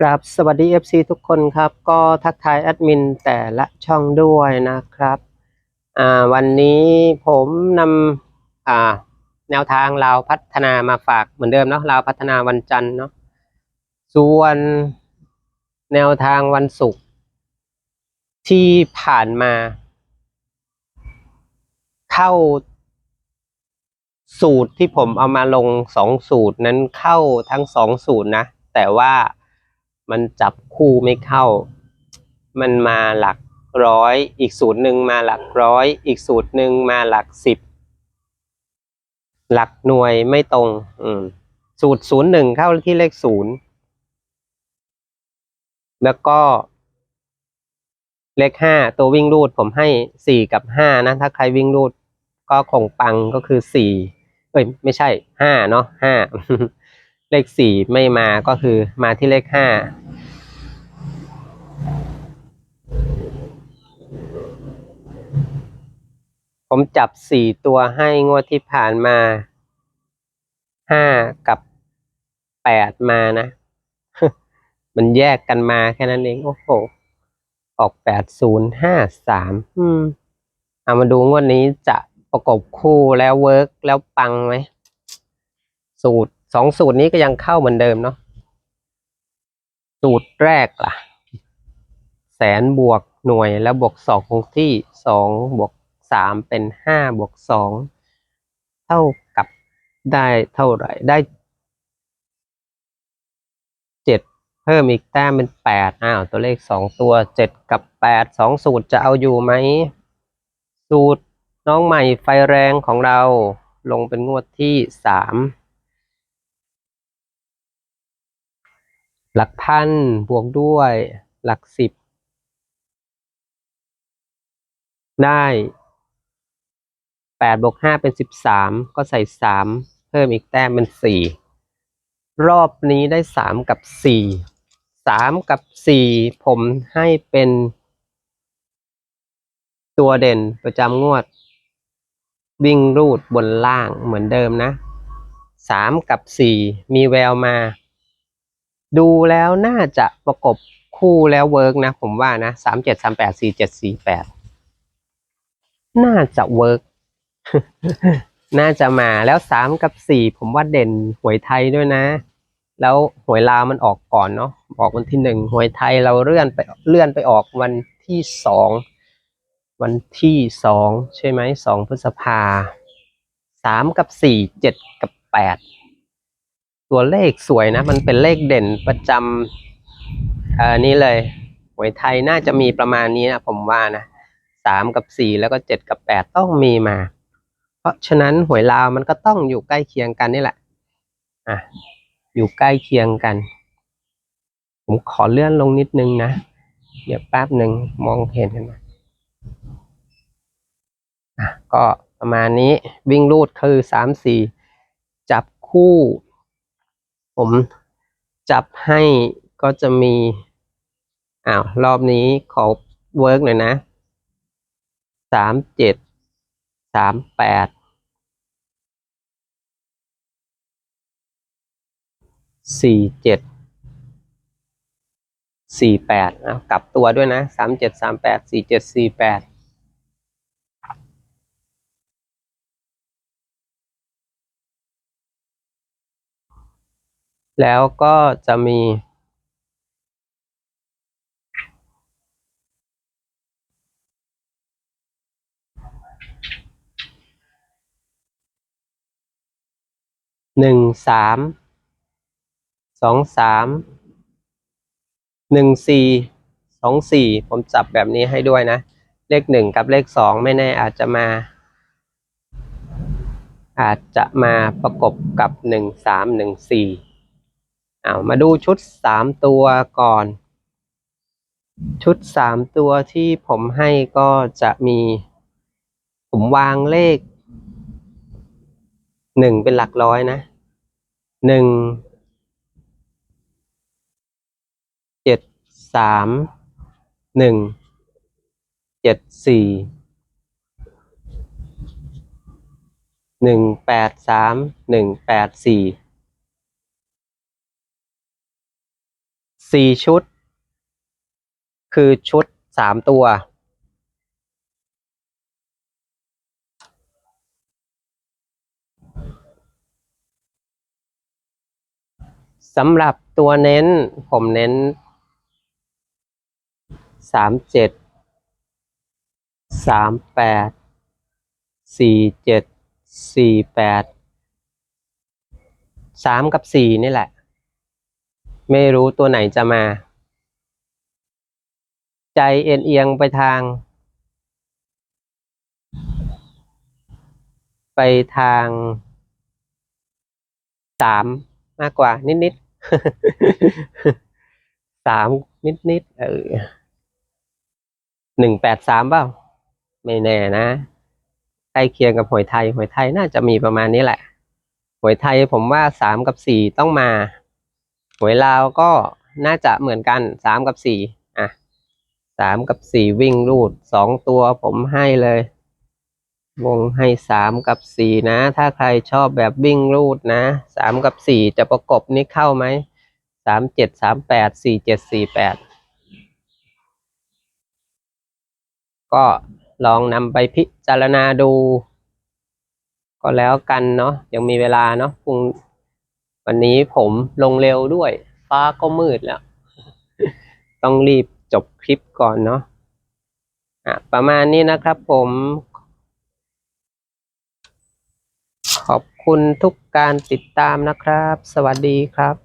ครับสวัสดี FC ทุกคนครับ ก็ทักทายแอดมินแต่ละช่องด้วยนะครับอ่าวันนี้ผมนำอ่าแนวทางเราพัฒนามาฝากเหมือนเดิมเนาะเราพัฒนาวันจันทร์เนาะส่วนแนวทางวันศุกร์ที่ผ่านมา เข้าสูตรที่ผมเอามาลงสองสูตรนั้นเข้าทั้งสองสูตรนะ แต่ว่า มันจับคู่ไม่เข้า มันมาหลักร้อย อีกสูตรหนึ่งมาหลักร้อย อีกสูตรหนึ่งมาหลักสิบ หลักหน่วยไม่ตรง อืม สูตรศูนย์หนึ่งเข้าที่เลขศูนย์ แล้วก็ เลขห้าตัววิ่งรูดผมให้สี่กับห้านะ ถ้าใครวิ่งรูดก็คงปังก็คือสี่เอ้ย ไม่ใช่ห้าเนาะห้า เลขสี่ไม่มาก็คือมาที่เลขห้าผมจับสี่ตัวให้งวดที่ผ่านมาห้ากับแปดมานะ มันแยกกันมาแค่นั้นเอง โอ้โห ออกแปดศูนย์ห้าสามอืมเอามาดูงวดนี้จะประกบคู่แล้วเวิร์กแล้วปังไหมสูตร สองสูตรนี้ก็ยังเข้าเหมือนเดิมเนาะสูตรแรกล่ะ แสนบวกหน่วยแล้วบวกสองคงที่สองบวกสามเป็นห้าบวกสองเท่ากับได้เท่าไหร่ได้เจ็ดเพิ่มอีกแต้มเป็นแปดอ้าวตัวเลขสองตัวเจ็ดกับแปดสองสูตรจะเอาอยู่ไหม สูตรน้องใหม่ไฟแรงของเราลงเป็นงวดที่สาม หลักพันบวกด้วยหลักสิบ ได้แปดบวกห้าเป็นสิบสามก็ใส่สามเพิ่มอีกแต้มเป็นสี่รอบนี้ได้สามกับสี่สามกับสี่ผมให้เป็นตัวเด่นประจำงวด วิ่งรูดบนล่างเหมือนเดิมนะสามกับสี่มีแววมา ดูแล้วน่าจะประกบคู่แล้วเวิร์กนะ ผมว่านะสามเจ็ดสามแปดสี่เจ็ดสี่แปดน่าจะเวิร์กน่าจะมาแล้วสามกับสี่ผมว่าเด่นหวยไทยด้วยนะ แล้วหวยลาวมันออกก่อนเนาะออกวันที่หนึ่งหวยไทยเราเลื่อนไปเลื่อนไปออกวันที่สองวันที่สองใช่ไหมสองพฤษภาสามกับสี่เจ็ดกับแปด ตัวเลขสวยนะ มันเป็นเลขเด่นประจำเอ่อนี้เลยหวยไทยน่าจะมีประมาณนี้นะผมว่านะสามกับสี่แล้วก็เจ็ดกับแปดต้องมีมา เพราะฉะนั้นหวยลาวมันก็ต้องอยู่ใกล้เคียงกันนี่แหละอะอยู่ใกล้เคียงกัน ผมขอเลื่อนลงนิดนึงนะ เดี๋ยวแป๊บหนึ่งมองเห็นกันไหมอะก็ประมาณนี้วิ่งรูดคือสามสี่จับคู่ ผมจับให้ก็จะมีอ้าวรอบนี้ขอเวิร์กหน่อยนะสามเจ็ดสามแปดสี่เจ็ดสี่แปดนะกลับตัวด้วยนะสามเจ็ดสามแปดสี่เจ็ดสี่แปด แล้วก็จะมี หนึ่งสามสองสามหนึ่งสี่สองสี่ผมจับแบบนี้ให้ด้วยนะ เลขหนึ่งกับเลขสองไม่แน่อาจจะมา อาจจะมาประกบกับหนึ่งสามหนึ่งสี่ เอามาดูชุดสามตัวก่อน ชุดสามตัวที่ผมให้ก็จะมี ผมวางเลขหนึ่งเป็นหลักร้อยนะหนึ่งเจ็ดสามหนึ่งเจ็ดสี่หนึ่งแปดสามหนึ่งแปดสี่ สี่ชุด คือชุดสามตัว สำหรับตัวเน้นผมเน้นสามเจ็ดสามแปดสี่เจ็ดสี่แปดสามกับสี่นี่แหละ ไม่รู้ตัวไหนจะมา ใจเอ็นเอียงไปทาง ไปทางสามมากกว่า นิดๆสามนิดๆเออหนึ่งแปดสามเปล่า ไม่แน่นะใกล้เคียงกับหวยไทยหวยไทยน่าจะมีประมาณนี้แหละหวยไทยผมว่าสามกับสี่ต้องมา หวยลาวก็น่าจะเหมือนกันสามกับสี่อะสามกับสี่วิ่งรูดสองตัวผมให้เลย วงให้สามกับสี่นะ ถ้าใครชอบแบบวิ่งรูดนะสามกับสี่จะประกบนี้เข้าไหมสามเจ็ดสามแปดสี่เจ็ดสี่แปดก็ลองนำไปพิจารณาดู ก็แล้วกันเนาะยังมีเวลาเนาะพรุ่ง วันนี้ผมลงเร็วด้วย ฟ้าก็มืดแล้ว ต้องรีบจบคลิปก่อนเนาะอะประมาณนี้นะครับผม ขอบคุณทุกการติดตามนะครับ สวัสดีครับ